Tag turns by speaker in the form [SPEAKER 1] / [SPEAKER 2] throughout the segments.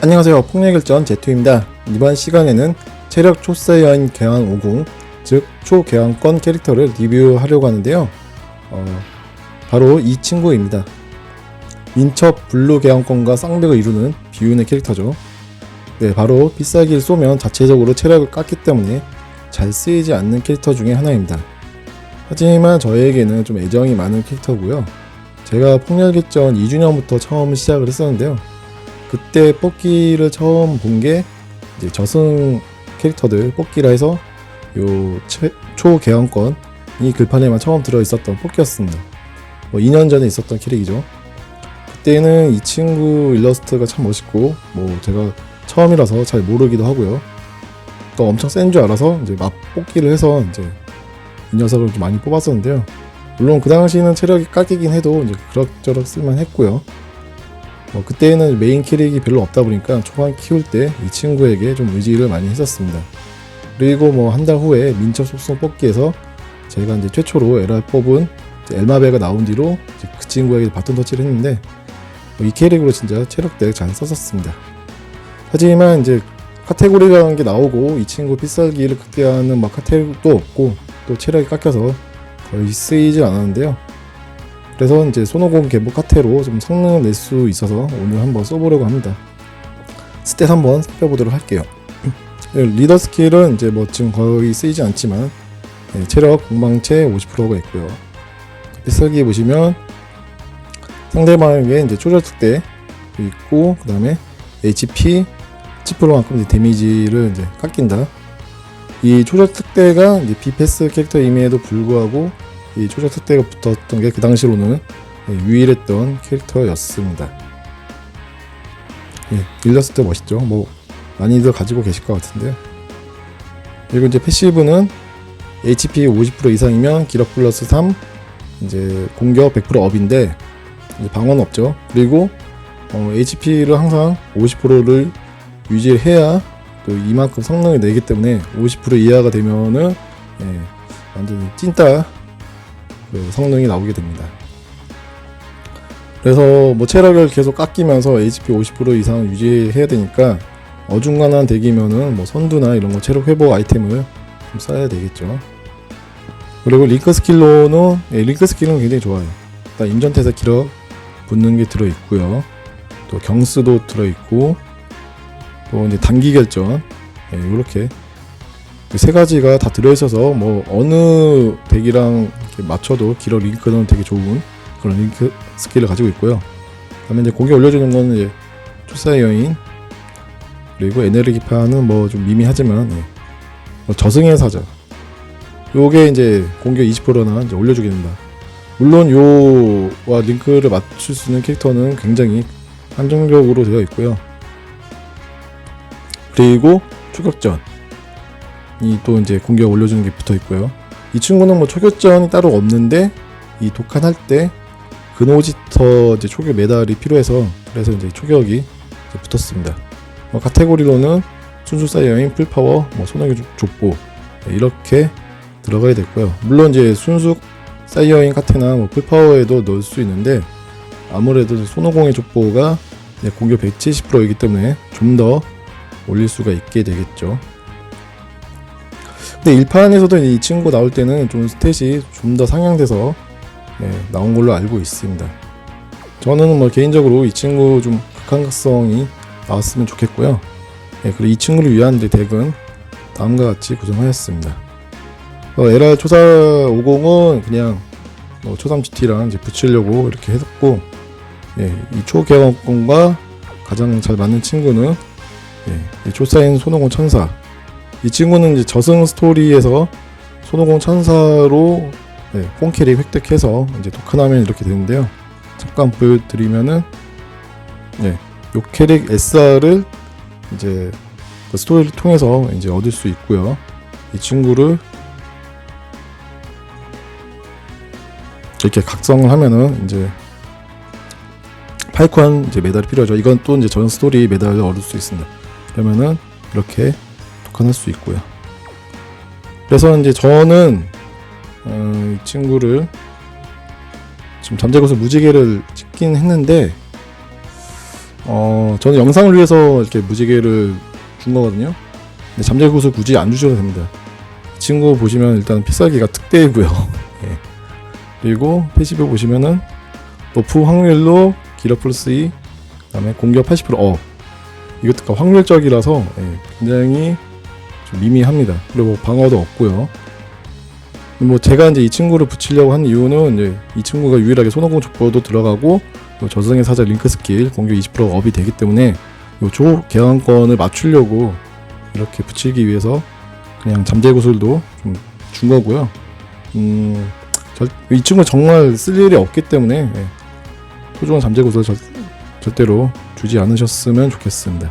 [SPEAKER 1] 안녕하세요. 폭력결전 제투입니다. 이번 시간에는 체력 초사여인 개왕 50, 즉 초개왕권 캐릭터를 리뷰하려고 하는데요. 어, 바로 이 친구입니다. 민첩 블루 개왕권과 쌍벽을 이루는 비운의 캐릭터죠. 네, 바로 비싸기를 쏘면 자체적으로 체력을 깎기 때문에 잘 쓰이지 않는 캐릭터 중에 하나입니다. 하지만 저에게는 좀 애정이 많은 캐릭터고요. 제가 폭렬決전 2주년부터 처음 시작을 했었는데요. 그때 뽑기를 처음 본 게 이제 저승 캐릭터들 뽑기라 해서 요 최- 초개왕권이 글판에만 처음 들어 있었던 뽑기였습니다. 뭐 2년 전에 있었던 캐릭이죠. 그때는 이 친구 일러스트가 참 멋있고 뭐 제가 처음이라서 잘 모르기도 하고요. 또 엄청 센 줄 알아서 이제 막 뽑기를 해서 이제 이 녀석을 좀 많이 뽑았었는데요. 물론 그 당시는 체력이 깎이긴 해도 이제 그럭저럭 쓸만 했고요. 뭐 그때는 메인 캐릭이 별로 없다 보니까 초반 키울 때 이 친구에게 좀 의지를 많이 했었습니다. 그리고 뭐 한 달 후에 민첩 속성 뽑기에서 제가 이제 최초로 LR 뽑은 엘마베가 나온 뒤로 그 친구에게 바톤 터치를 했는데 뭐 이 캐릭으로 진짜 체력 대 잘 썼었습니다. 하지만 이제 카테고리라는 게 나오고 이 친구 필살기를 극대화하는 막 카테고리도 없고 또 체력이 깎여서 거의 쓰이질 않았는데요. 그래서 이제 손오공 개보 카테로 좀 성능을 낼 수 있어서 오늘 한번 써보려고 합니다. 스탯 한번 살펴보도록 할게요. 네, 리더 스킬은 이제 뭐 지금 거의 쓰이지 않지만 네, 체력 공방체 50%가 있고요. 필살기 보시면 상대방에게 이제 초절 특대 있고 그 다음에 HP 10%만큼 이제 데미지를 이제 깎인다. 이 초절 특대가 이제 비패스 캐릭터임에도 불구하고 이 초절 특대가 붙었던 게 그 당시로는 예, 유일했던 캐릭터였습니다. 예, 일러스트 멋있죠? 뭐 많이들 가지고 계실 것 같은데요. 그리고 이제 패시브는 HP 50% 이상이면 기력 플러스 3, 이제 공격 100% 업인데 방어는 없죠. 그리고 어, HP를 항상 50%를 유지해야 또 이만큼 성능을 내기 때문에 50% 이하가 되면은 예, 완전히 찐따 그 성능이 나오게 됩니다. 그래서 뭐 체력을 계속 깎이면서 HP 50% 이상 유지해야 되니까 어중간한 덱이면은 뭐 선두나 이런 거 체력 회복 아이템을 좀 써야 되겠죠. 그리고 링크 스킬로는 예, 링크 스킬은 굉장히 좋아요. 일단 임전태세 기력 붙는 게 들어 있고요. 또 경스도 들어 있고 또 이제 단기 결전 예, 이렇게 세 가지가 다 들어 있어서 뭐 어느 덱이랑 맞춰도 기력 링크는 되게 좋은 그런 링크 스킬을 가지고 있고요. 그다음에 이제 공격 올려주는 거는 이제 초사의 여인 그리고 에너지파는 뭐 좀 미미하지만 예. 뭐 저승의 사자 요게 이제 공격 20%나 이제 올려주게 됩니다. 물론 요와 링크를 맞출 수 있는 캐릭터는 굉장히 한정적으로 되어 있고요. 그리고 초격전 이 또 이제 공격 올려주는 게 붙어 있고요. 이 친구는 뭐 초격전이 따로 없는데 이 독한 할 때 근오지터 이제 초격 메달이 필요해서 그래서 이제 초격이 이제 붙었습니다. 뭐 카테고리로는 순수사 여인 풀파워 뭐 소나기 족보 네, 이렇게 들어가야 됐고요. 물론 이제 순수 사이어인 카테나 뭐 풀파워에도 넣을 수 있는데 아무래도 손오공의 족보가 네, 공격 170%이기 때문에 좀 더 올릴 수가 있게 되겠죠. 근데 1판에서도 이 친구 나올 때는 좀 스탯이 좀 더 상향돼서 네, 나온 걸로 알고 있습니다. 저는 뭐 개인적으로 이 친구 좀 극한각성이 나왔으면 좋겠고요. 네, 그리고 이 친구를 위한 덱은 다음과 같이 구성하였습니다. 어, LR 초사 50은 그냥 뭐 초삼 GT랑 이제 붙이려고 이렇게 했었고, 예, 이 초개왕권과 가장 잘 맞는 친구는 예, 이 초사인 손오공 천사. 이 친구는 이제 저승 스토리에서 손오공 천사로 네, 폰캐릭 획득해서 이제 독하나면 이렇게 되는데요. 잠깐 보여드리면은 네, 요 캐릭 SR을 이제 그 스토리를 통해서 이제 얻을 수 있고요. 이 친구를 이렇게 각성을 하면은 이제 파이콘 이제 메달이 필요하죠. 이건 또 이제 전 스토리 메달을 얻을 수 있습니다. 그러면은 이렇게 독한할 수 있고요. 그래서 이제 저는 어, 이 친구를 지금 잠재고서 무지개를 찍긴 했는데 어, 저는 영상을 위해서 이렇게 무지개를 준 거거든요. 근데 잠재구슬 굳이 안 주셔도 됩니다. 이 친구 보시면 일단 필살기가 특대이고요. 예. 그리고 패시브 보시면은 높은 확률로 기러 플러스 2, 그다음에 공격 80%. 어, 이것도 확률적이라서 예, 굉장히 좀 미미합니다. 그리고 방어도 없고요. 뭐 제가 이제 이 친구를 붙이려고 한 이유는 이제 이 친구가 유일하게 손오공 족보도 들어가고 요 저승의 사자 링크 스킬 공격 20% 업이 되기 때문에 요조 개항권을 맞추려고 이렇게 붙이기 위해서 그냥 잠재 구슬도 좀 준 거고요. 음, 절, 이 친구 는 정말 쓸 일이 없기 때문에 예, 소중한 잠재 구슬 절, 절대로 주지 않으셨으면 좋겠습니다.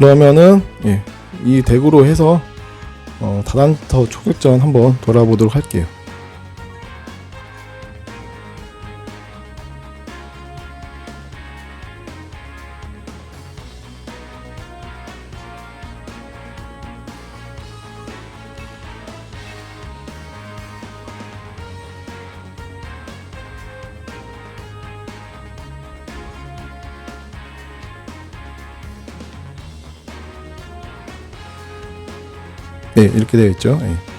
[SPEAKER 1] 그러면은 예, 이 덱으로 해서 어, 다단터 초격전 한번 돌아보도록 할게요. 네, 이렇게 되어 있죠. 예.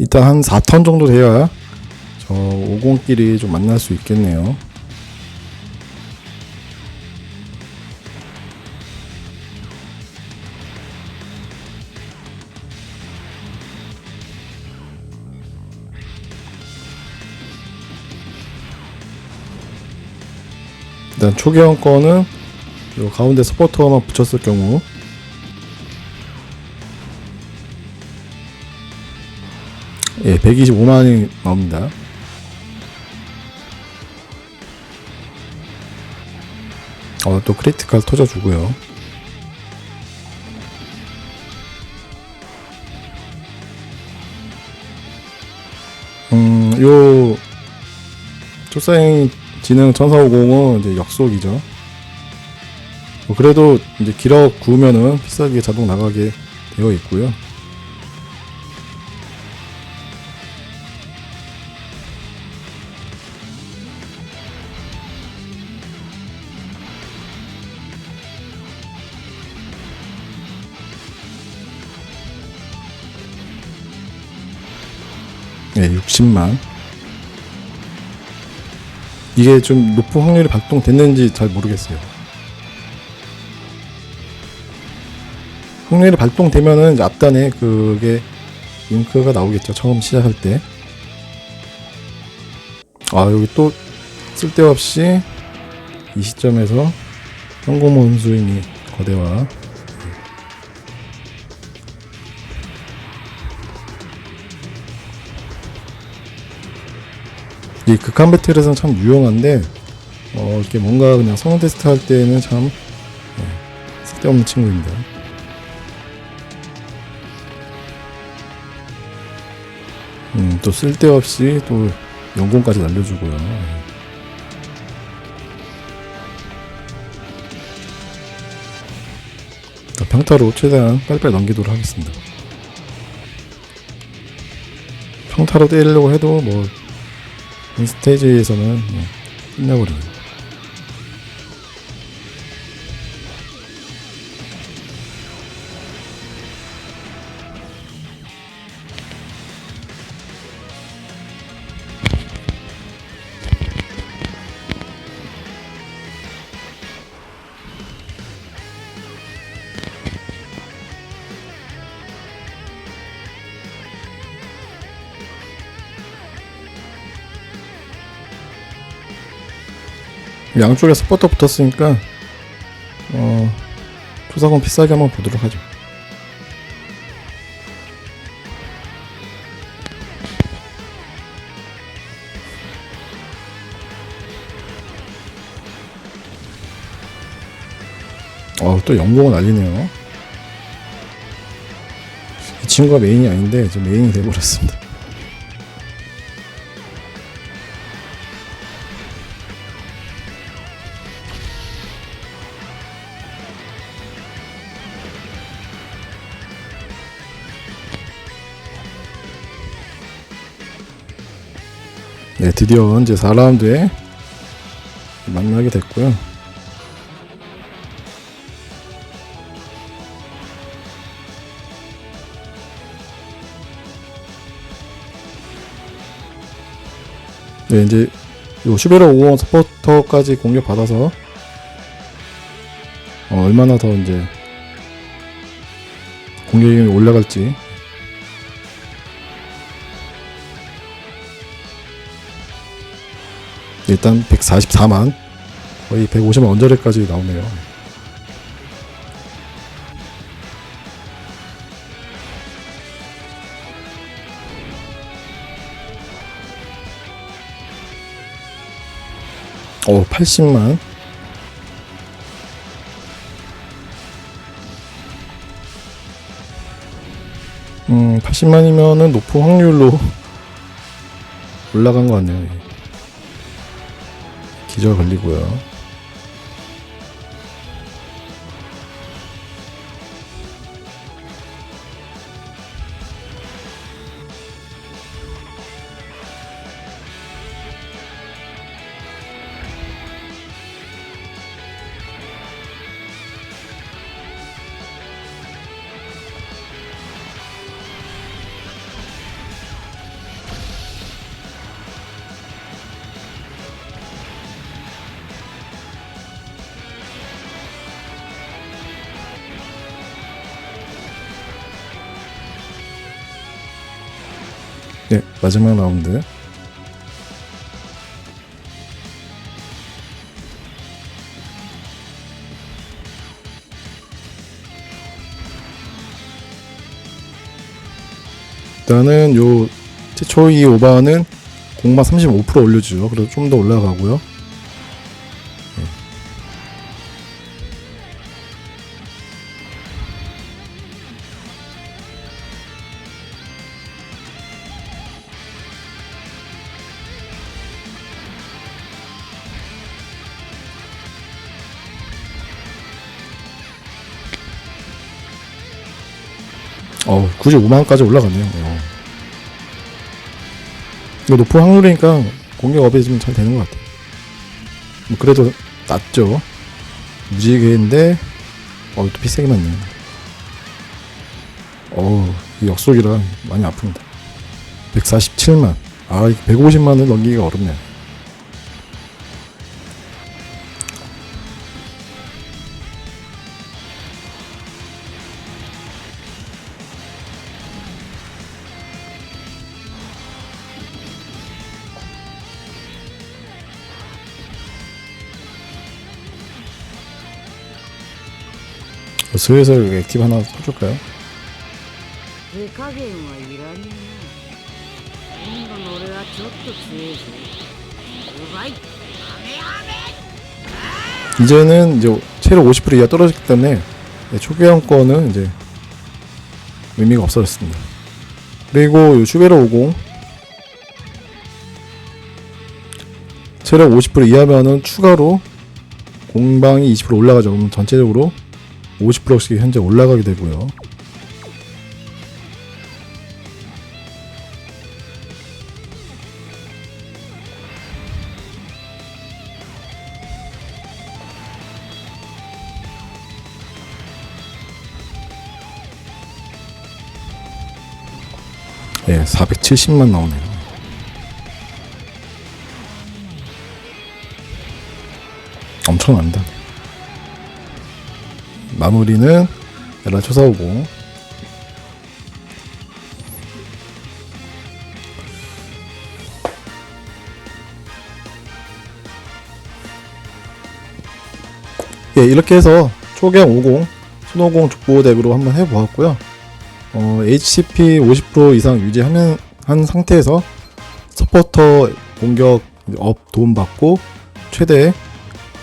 [SPEAKER 1] 일단 한 4턴 정도 돼야 저 50끼리 좀 만날 수 있겠네요. 일단 초기형 거는 요 가운데 서포터만 붙였을 경우 예, 125만 원이 나옵니다. 어, 또 크리티컬 터져주고요. 음, 요, 초사행 지능 1450은 이제 역속이죠. 뭐 그래도 이제 길어 구우면은 비싸게 자동 나가게 되어 있고요. 네, 60만. 이게 좀 높은 확률이 발동됐는지 잘 모르겠어요. 확률이 발동되면은 앞단에 그게 링크가 나오겠죠. 처음 시작할 때. 아, 여기 또 쓸데없이 이 시점에서 현고모 선수인이 거대와 이 극한 배틀에서는 참 유용한데 어 이렇게 뭔가 그냥 성능 테스트 할 때는 참 네, 쓸데없는 친구입니다. 음, 또 쓸데없이 또 연공까지 날려주고요. 자, 평타로 최대한 빨리빨리 넘기도록 하겠습니다. 평타로 때리려고 해도 뭐 이 스테이지에서는 네, 끝나버려요. 양쪽에 스포터 붙었으니까 어 투사건 비싸게 한번 보도록 하죠. 어, 또 영공을 날리네요. 이 친구가 메인이 아닌데, 지금 메인이 돼버렸습니다. 네, 드디어 이제 4라운드에 만나게 됐고요. 네, 이제 요 슈베르 5원 서포터까지 공격 받아서 어, 얼마나 더 이제 공격이 올라갈지 일단 144만 거의 150만 언저리까지 나오네요. 어, 80만. 음, 80만이면은 높은 확률로 올라간 것 같네요. 예. 기절 걸리고요. 네, 마지막 라운드. 일단은 요 최초 이 오바는 공마 35% 올려주죠. 그래서 좀 더 올라가고요. 어, 굳이 5만원까지 올라갔네요. 어. 이거 높은 확률이니까 공격 업이 좀 잘 되는 것 같아요. 뭐 그래도 낮죠. 무지개인데, 어, 또 비싸게 맞네. 어우, 이 역속이라 많이 아픕니다. 147만. 아, 150만을 넘기기가 어렵네요. 슬슬 웹킵 하나 써줄까요? 이제는 이제 체력 50% 이하 떨어졌기 때문에 초기형 거는 이제 의미가 없어졌습니다. 그리고 요 슈베르 50 체력 50% 이하면은 추가로 공방이 20% 올라가죠. 전체적으로 50%씩 현재 올라가게 되고요. 예, 470만 나오네요. 엄청납니다. 마무리는 에라 초사오고 예, 이렇게 해서 초경 50, 순호공 족보 덱으로 한번 해보았고요. 어, HCP 50% 이상 유지하는 한 상태에서 서포터 공격 업 도움 받고 최대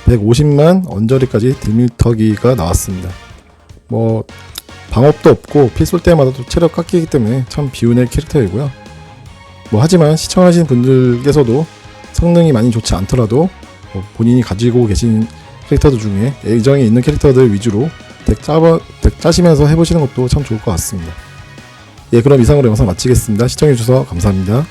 [SPEAKER 1] 150만 언저리까지 들밀터기가 나왔습니다. 뭐 방업도 없고 필쏠 때마다 또 체력 깎이기 때문에 참 비운의 캐릭터이고요. 뭐 하지만 시청하신 분들께서도 성능이 많이 좋지 않더라도 뭐 본인이 가지고 계신 캐릭터들 중에 애정이 있는 캐릭터들 위주로 덱, 짜봐, 덱 짜시면서 해보시는 것도 참 좋을 것 같습니다. 예, 그럼 이상으로 영상 마치겠습니다. 시청해주셔서 감사합니다.